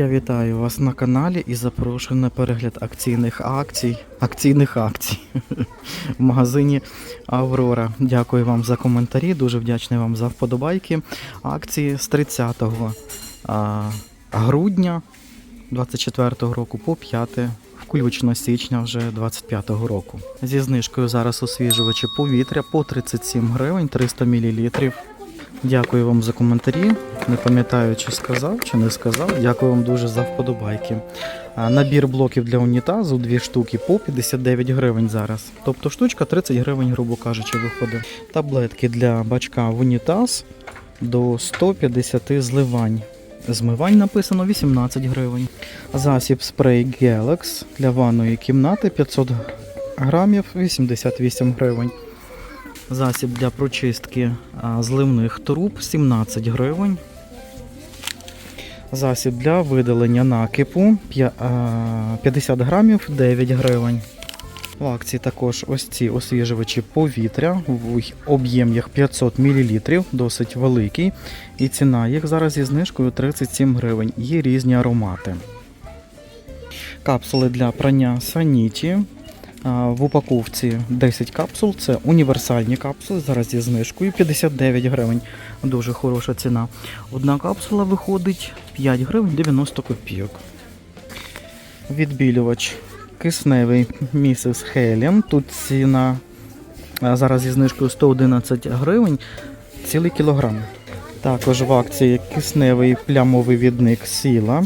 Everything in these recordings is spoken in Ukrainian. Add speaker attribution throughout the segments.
Speaker 1: Я вітаю вас на каналі і запрошую на перегляд акційних акцій. Акційних акцій в магазині Аврора. Дякую вам за коментарі. Дуже вдячний вам за вподобайки. Акції з 30 а, грудня 24 року по 5 включно січня вже 25 року. Зі знижкою зараз освіжувачі повітря по 37 гривень 300 мл. Дякую вам за коментарі. Не пам'ятаю, чи сказав, чи не сказав. Дякую вам дуже за вподобайки. Набір блоків для унітазу, дві штуки по 59 гривень зараз. Тобто штучка 30 гривень, грубо кажучи, виходить. Таблетки для бачка в унітаз до 150 зливань. Змивань написано 18 гривень. Засіб спрей Galax для ванної кімнати 500 грамів 88 гривень. Засіб для прочистки зливних труб 17 гривень. Засіб для видалення накипу 50 грамів 9 гривень. В акції також ось ці освіжувачі повітря в об'єм'ях 500 мл, досить великий. І ціна їх зараз зі знижкою 37 гривень. Є різні аромати. Капсули для прання саніті. В упаковці 10 капсул, це універсальні капсули, зараз зі знижкою 59 гривень. Дуже хороша ціна. Одна капсула виходить 5 гривень 90 копійок. Відбілювач кисневий місіс Хелен. Тут ціна зараз зі знижкою 111 гривень, цілий кілограм. Також в акції кисневий плямовий відник сіла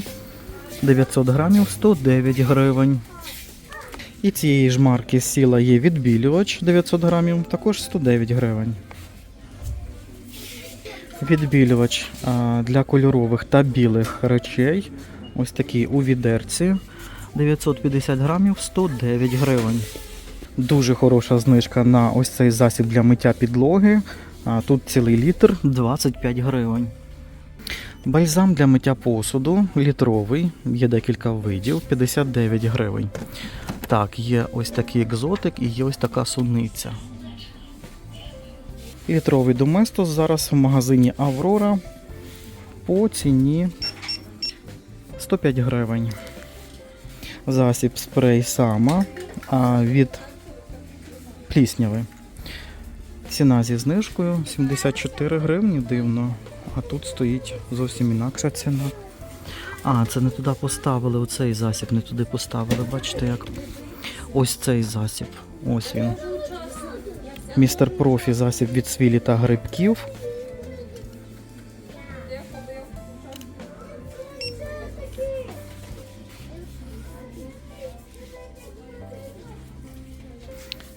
Speaker 1: 900 грамів 109 гривень. І цієї ж марки сіла є відбілювач 900 грамів, також 109 гривень. Відбілювач для кольорових та білих речей. Ось такий у відерці 950 грамів 109 гривень. Дуже хороша знижка на ось цей засіб для миття підлоги. Тут цілий літр 25 гривень. Бальзам для миття посуду літровий, є декілька видів, 59 гривень. Так, є ось такий екзотик і є ось така суниця. Літровий доместос зараз в магазині Аврора по ціні 105 гривень. Засіб спрей сама від плісняви. Ціна зі знижкою 74 гривні, дивно. А тут стоїть зовсім інакша ціна. А, це не туди поставили, оцей засіб не туди поставили. Бачите, як ось цей засіб. Ось він. Містер Профі засіб від свілі та грибків.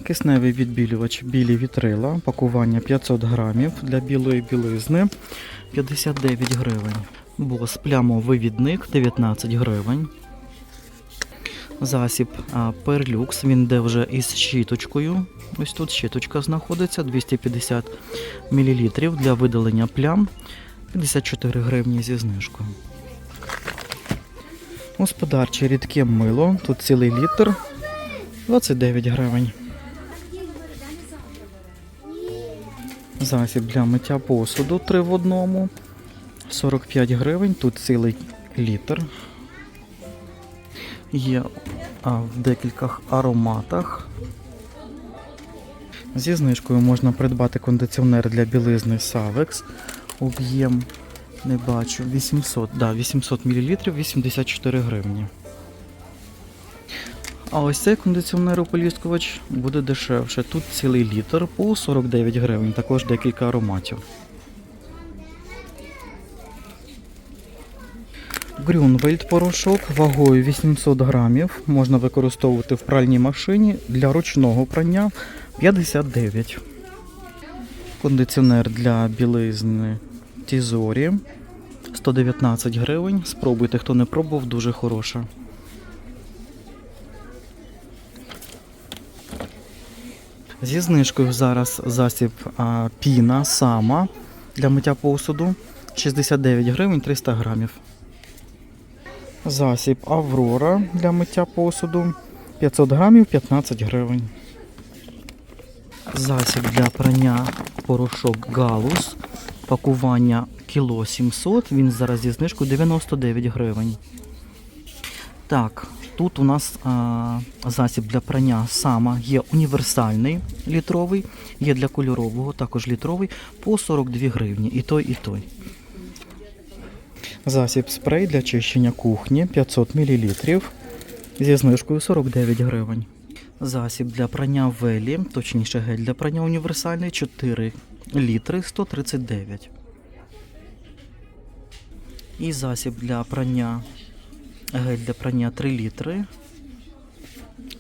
Speaker 1: Кисневий відбілювач білі вітрила, пакування 500 грамів для білої білизни 59 гривень. Бос плямовивідник 19 гривень. Засіб перлюкс, він йде вже із щіточкою. Ось тут щіточка знаходиться 250 мл для видалення плям 54 гривні зі знижкою. Господарче рідке мило, тут цілий літр 29 гривень. Засіб для миття посуду 3 в одному. 45 гривень, тут цілий літр. Є а, в декількох ароматах. Зі знижкою можна придбати кондиціонер для білизни Savex. Об'єм не бачу. 800, да, 800 мл 84 гривні. А ось цей кондиціонер ополіскувач буде дешевше. Тут цілий літр по 49 гривень, також декілька ароматів. Грюнвельд порошок вагою 800 грамів. Можна використовувати в пральній машині для ручного прання 59. Кондиціонер для білизни Тізорі 119 гривень. Спробуйте, хто не пробував, дуже хороша. Зі знижкою зараз засіб а, піна сама для миття посуду 69 гривень 300 грамів. Засіб Аврора для миття посуду 500 грамів 15 гривень. Засіб для прання порошок Галус. Пакування кіло 700, він зараз зі знижкою 99 гривень. Так, тут у нас а, засіб для прання сама є універсальний літровий, є для кольорового, також літровий по 42 гривні. І той, і той. Засіб спрей для чищення кухні 500 мл зі знижкою 49 гривень. Засіб для прання велі, точніше гель для прання універсальний 4 літри 139. І засіб для прання гель для прання 3 літри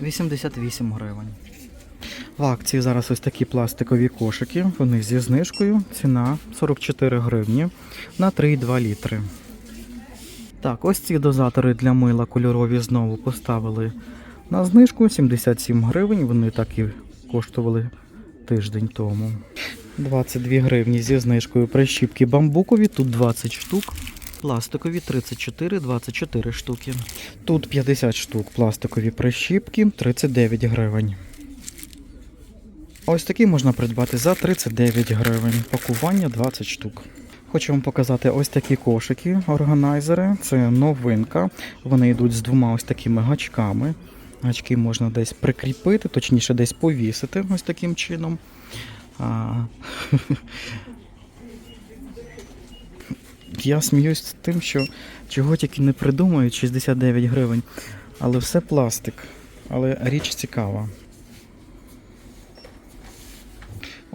Speaker 1: 88 гривень. В акції зараз ось такі пластикові кошики. Вони зі знижкою. Ціна 44 гривні на 3,2 літри. Так, ось ці дозатори для мила кольорові знову поставили на знижку 77 гривень. Вони так і коштували тиждень тому. 22 гривні зі знижкою прищіпки бамбукові, тут 20 штук. Пластикові 34, 24 штуки. Тут 50 штук пластикові прищіпки, 39 гривень. Ось такі можна придбати за 39 гривень. Пакування 20 штук. Хочу вам показати ось такі кошики, органайзери. Це новинка. Вони йдуть з двома ось такими гачками. Гачки можна десь прикріпити, точніше десь повісити ось таким чином. А... Я сміюсь з тим, що чого тільки не придумають 69 гривень. Але все пластик. Але річ цікава.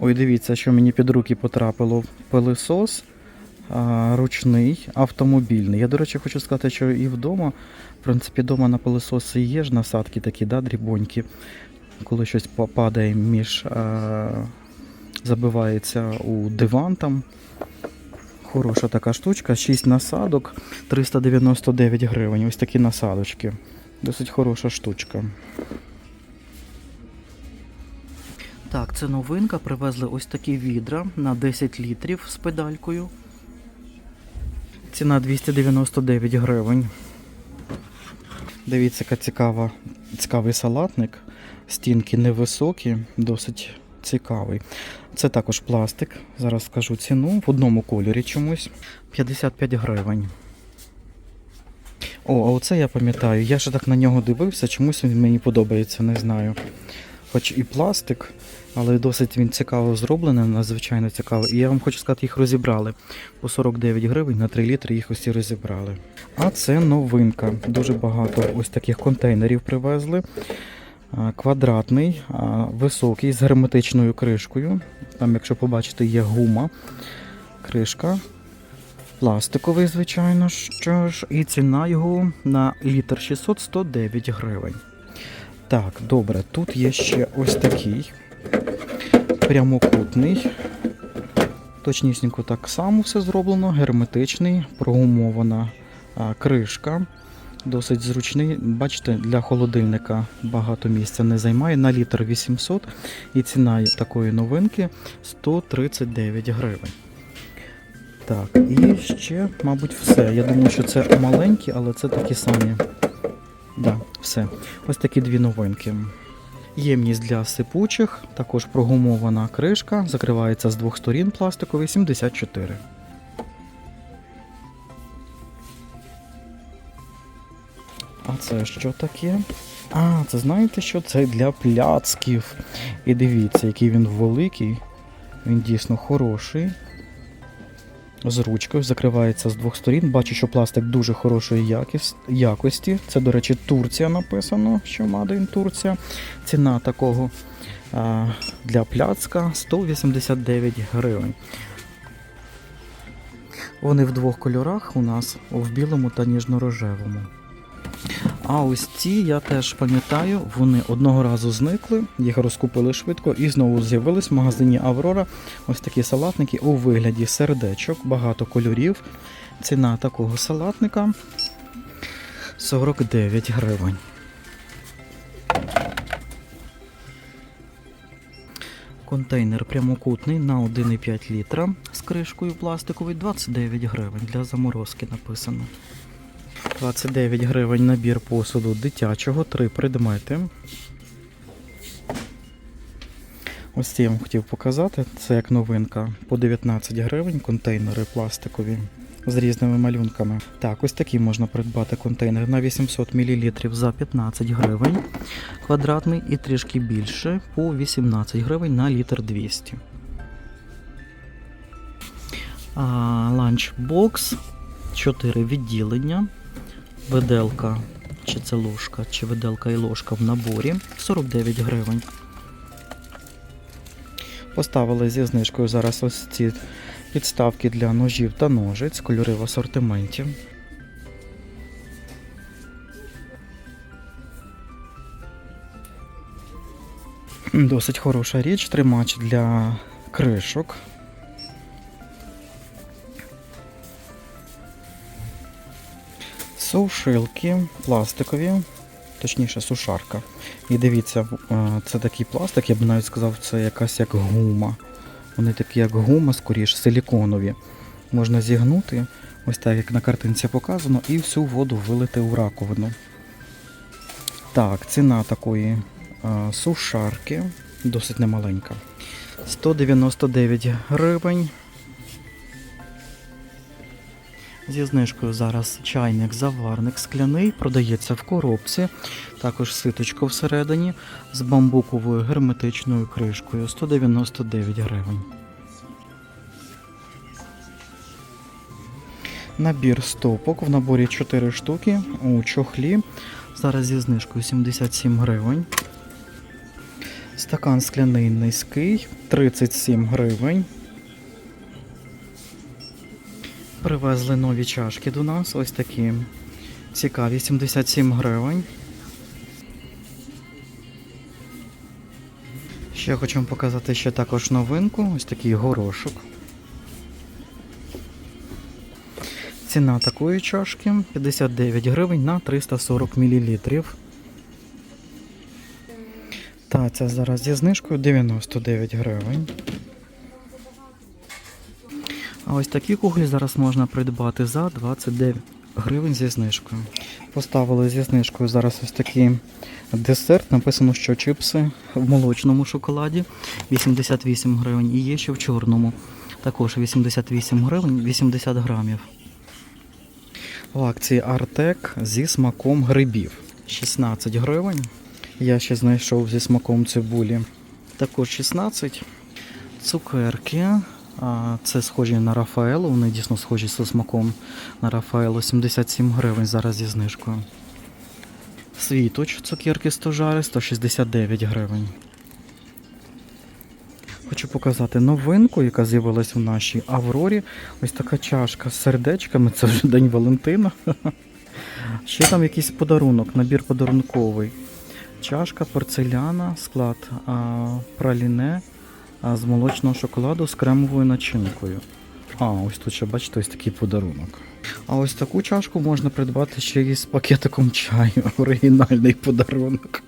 Speaker 1: Ой, дивіться, що мені під руки потрапило пилисос а, ручний, автомобільний. Я, до речі, хочу сказати, що і вдома, в принципі, вдома на пилисоси є ж насадки такі, да, дрібонькі, коли щось па- падає між. А, забивається у диван там. Хороша така штучка, 6 насадок, 399 гривень. Ось такі насадочки. Досить хороша штучка. Так, це новинка. Привезли ось такі відра на 10 літрів з педалькою. Ціна 299 гривень. Дивіться, яка цікава, цікавий салатник. Стінки невисокі, досить цікавий. Це також пластик. Зараз скажу ціну в одному кольорі чомусь. 55 гривень. О, а оце я пам'ятаю. Я ще так на нього дивився, чомусь він мені подобається, не знаю. Хоч і пластик, але досить він цікаво зроблений, надзвичайно цікаво. І я вам хочу сказати, їх розібрали. По 49 гривень на 3 літри їх усі розібрали. А це новинка. Дуже багато ось таких контейнерів привезли. Квадратний, високий, з герметичною кришкою. Там, якщо побачите, є гума, кришка. Пластиковий, звичайно, що ж, і ціна його на літр 600 109 гривень. Так, добре, тут є ще ось такий прямокутний. Точнісінько так само все зроблено, герметичний, прогумована кришка. Досить зручний. Бачите, для холодильника багато місця не займає. На літр 800 і ціна такої новинки 139 гривень. Так, і ще, мабуть, все. Я думаю, що це маленькі, але це такі самі. Да, все. Ось такі дві новинки. Ємність для сипучих, також прогумована кришка, закривається з двох сторін пластиковий 74. А це що таке? А, це знаєте що? Це для пляцків. І дивіться, який він великий. Він дійсно хороший. З ручкою закривається з двох сторін. Бачу, що пластик дуже хорошої якості. Це, до речі, Турція написано, що Made in Турція. Ціна такого для пляцка 189 гривень. Вони в двох кольорах у нас в білому та ніжно-рожевому. А ось ці я теж пам'ятаю, вони одного разу зникли, їх розкупили швидко і знову з'явились в магазині Аврора. Ось такі салатники у вигляді сердечок, багато кольорів. Ціна такого салатника 49 гривень. Контейнер прямокутний на 1,5 літра з кришкою пластиковою 29 гривень для заморозки написано. 29 гривень набір посуду дитячого, 3 предмети. Ось я вам хотів показати. Це як новинка по 19 гривень, контейнери пластикові з різними малюнками. Так, ось такий можна придбати контейнер на 800 мл за 15 гривень квадратний і трішки більше по 18 гривень на літр 200. Ланчбокс 4 відділення. Виделка, чи це ложка, чи виделка і ложка в наборі 49 гривень. Поставили зі знижкою зараз ось ці підставки для ножів та ножиць, кольори в асортименті. Досить хороша річ, тримач для кришок. Сушилки пластикові, точніше сушарка. І дивіться, е, це такий пластик, я б навіть сказав, це якась як гума. Вони такі, як гума, скоріш, силіконові. Можна зігнути, ось так, як на картинці показано, і всю воду вилити у раковину. Так, ціна такої е, сушарки досить немаленька. 199 гривень. Зі знижкою зараз чайник заварник скляний, продається в коробці, також ситочко всередині з бамбуковою герметичною кришкою 199 гривень. Набір стопок в наборі 4 штуки у чохлі. Зараз зі знижкою 77 гривень. Стакан скляний низький 37 гривень. Привезли нові чашки до нас, ось такі цікаві, 77 гривень. Ще хочу вам показати ще також новинку, ось такий горошок. Ціна такої чашки 59 гривень на 340 мл. Та ця зараз зі знижкою 99 гривень. А ось такі куглі зараз можна придбати за 29 гривень зі знижкою. Поставили зі знижкою зараз ось такий десерт. Написано, що чипси в молочному шоколаді 88 гривень і є ще в чорному. Також 88 гривень 80 грамів. В акції Артек зі смаком грибів 16 гривень. Я ще знайшов зі смаком цибулі. Також 16. Цукерки. Це схожі на Рафаело, вони дійсно схожі зі смаком на Рафаело. 77 гривень зараз зі знижкою. Світоч, цукерки 100 жари, 169 гривень. Хочу показати новинку, яка з'явилась у нашій Аврорі. Ось така чашка з сердечками, це вже День Валентина. Ще там якийсь подарунок, набір подарунковий. Чашка, порцеляна, склад а, праліне з молочного шоколаду з кремовою начинкою. А, ось тут ще бачите, ось такий подарунок. А ось таку чашку можна придбати ще і з пакетиком чаю. Оригінальний подарунок.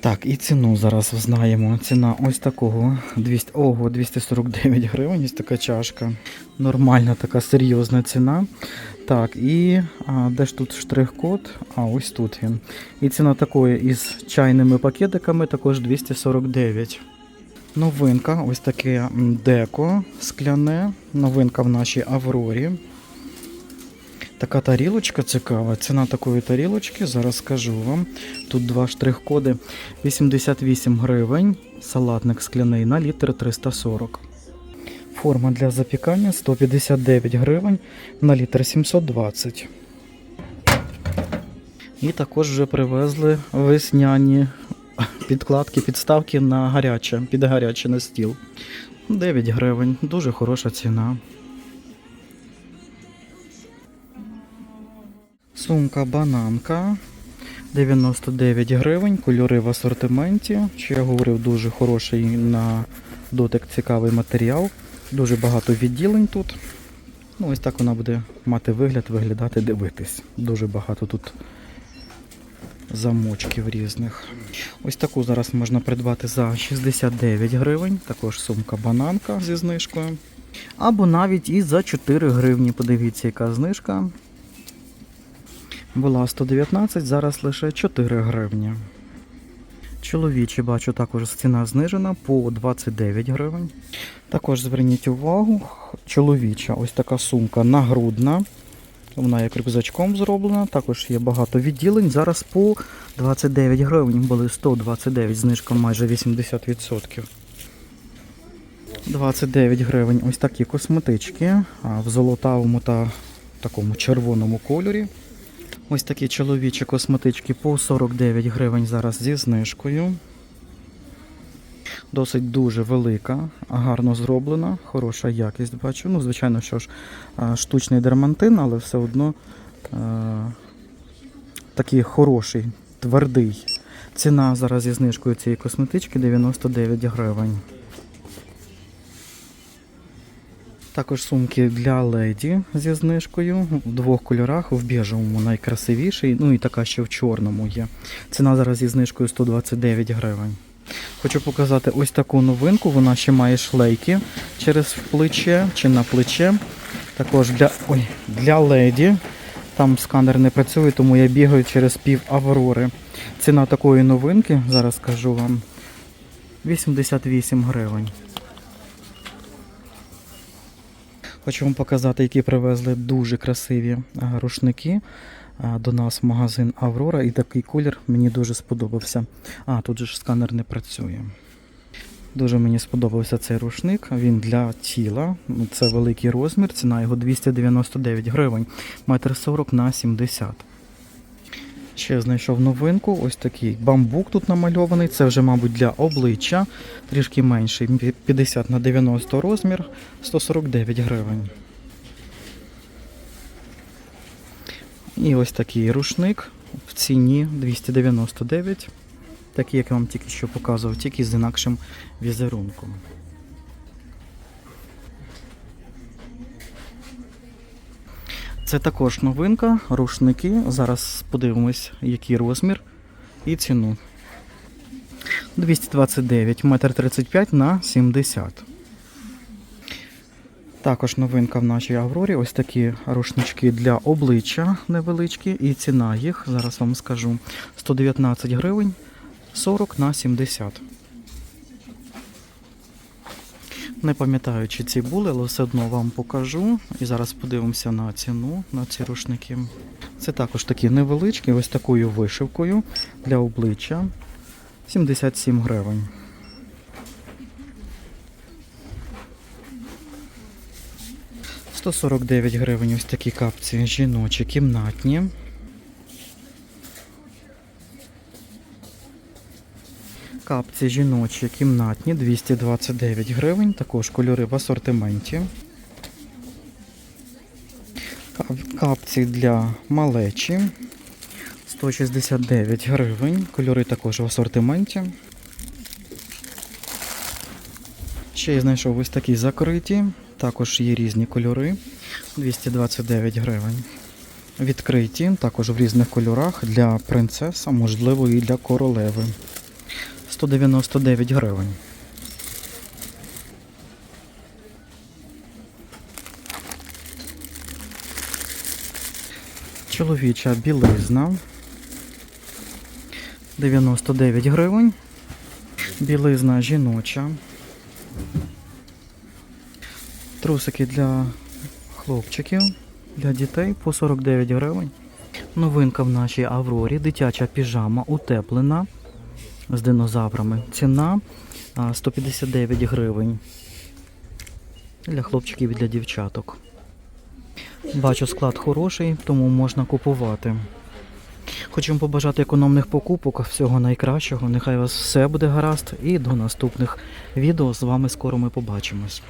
Speaker 1: Так, і ціну зараз знаємо. Ціна ось такого 200, ого, 249 гривень, ось така чашка. Нормальна така серйозна ціна. Так, і а, де ж тут штрих-код? А, ось тут він. І ціна такої із чайними пакетиками також 249. Новинка, ось таке деко скляне. Новинка в нашій Аврорі. Така тарілочка цікава. Ціна такої тарілочки, зараз скажу вам. Тут два штрих-коди. 88 гривень. Салатник скляний на літр 340. Форма для запікання 159 гривень на літр 720. І також вже привезли весняні підкладки, підставки на гаряче, під гаряче на стіл. 9 гривень. Дуже хороша ціна. Сумка бананка 99 гривень, кольори в асортименті. Що я говорив, дуже хороший на дотик цікавий матеріал. Дуже багато відділень тут. Ну, ось так вона буде мати вигляд, виглядати, дивитись. Дуже багато тут замочків різних. Ось таку зараз можна придбати за 69 гривень. Також сумка бананка зі знижкою. Або навіть і за 4 гривні. Подивіться, яка знижка. Була 119, зараз лише 4 гривні. Чоловічі, бачу, також ціна знижена по 29 гривень. Також зверніть увагу, чоловіча ось така сумка нагрудна. Вона як рюкзачком зроблена, також є багато відділень. Зараз по 29 гривень, були 129, знижка майже 80%. 29 гривень ось такі косметички в золотавому та такому червоному кольорі. Ось такі чоловічі косметички по 49 гривень зараз зі знижкою. Досить дуже велика, гарно зроблена, хороша якість бачу. Ну, звичайно, що ж, штучний дермантин, але все одно а, такий хороший, твердий. Ціна зараз зі знижкою цієї косметички 99 гривень. Також сумки для леді зі знижкою в двох кольорах, в біжевому найкрасивіший, ну і така ще в чорному є. Ціна зараз зі знижкою 129 гривень. Хочу показати ось таку новинку. Вона ще має шлейки через плече чи на плече. Також для, ой, для леді. Там сканер не працює, тому я бігаю через пів аврори. Ціна такої новинки, зараз скажу вам, 88 гривень. Хочу вам показати, які привезли дуже красиві рушники до нас в магазин Аврора. І такий колір мені дуже сподобався. А, тут же ж сканер не працює. Дуже мені сподобався цей рушник. Він для тіла. Це великий розмір, ціна його 299 гривень, метр 40 на 70. Ще знайшов новинку, ось такий бамбук тут намальований. Це вже, мабуть, для обличчя, трішки менший, 50 на 90 розмір, 149 гривень. І ось такий рушник в ціні 299, такий, як я вам тільки що показував, тільки з інакшим візерунком. Це також новинка, рушники. Зараз подивимось, який розмір і ціну. 229, метр 35 на 70. Також новинка в нашій Аврорі. Ось такі рушнички для обличчя невеличкі. І ціна їх, зараз вам скажу, 119 гривень 40 на 70. Не пам'ятаю, чи ці були, але все одно вам покажу. І зараз подивимося на ціну на ці рушники. Це також такі невеличкі, ось такою вишивкою для обличчя. 77 гривень. «149 гривень ось такі капці жіночі, кімнатні. Капці жіночі кімнатні 229 гривень, також кольори в асортименті. Капці для малечі 169 гривень, кольори також в асортименті. Ще я знайшов ось такі закриті, також є різні кольори 229 гривень. Відкриті, також в різних кольорах для принцеса, можливо, і для королеви. 199 гривень. Чоловіча білизна 99 гривень. Білизна жіноча. Трусики для хлопчиків, для дітей по 49 гривень. Новинка в нашій Аврорі. Дитяча піжама утеплена з динозаврами. Ціна 159 гривень. Для хлопчиків і для дівчаток. Бачу, склад хороший, тому можна купувати. Хочу побажати економних покупок, всього найкращого. Нехай у вас все буде гаразд. І до наступних відео з вами скоро ми побачимось.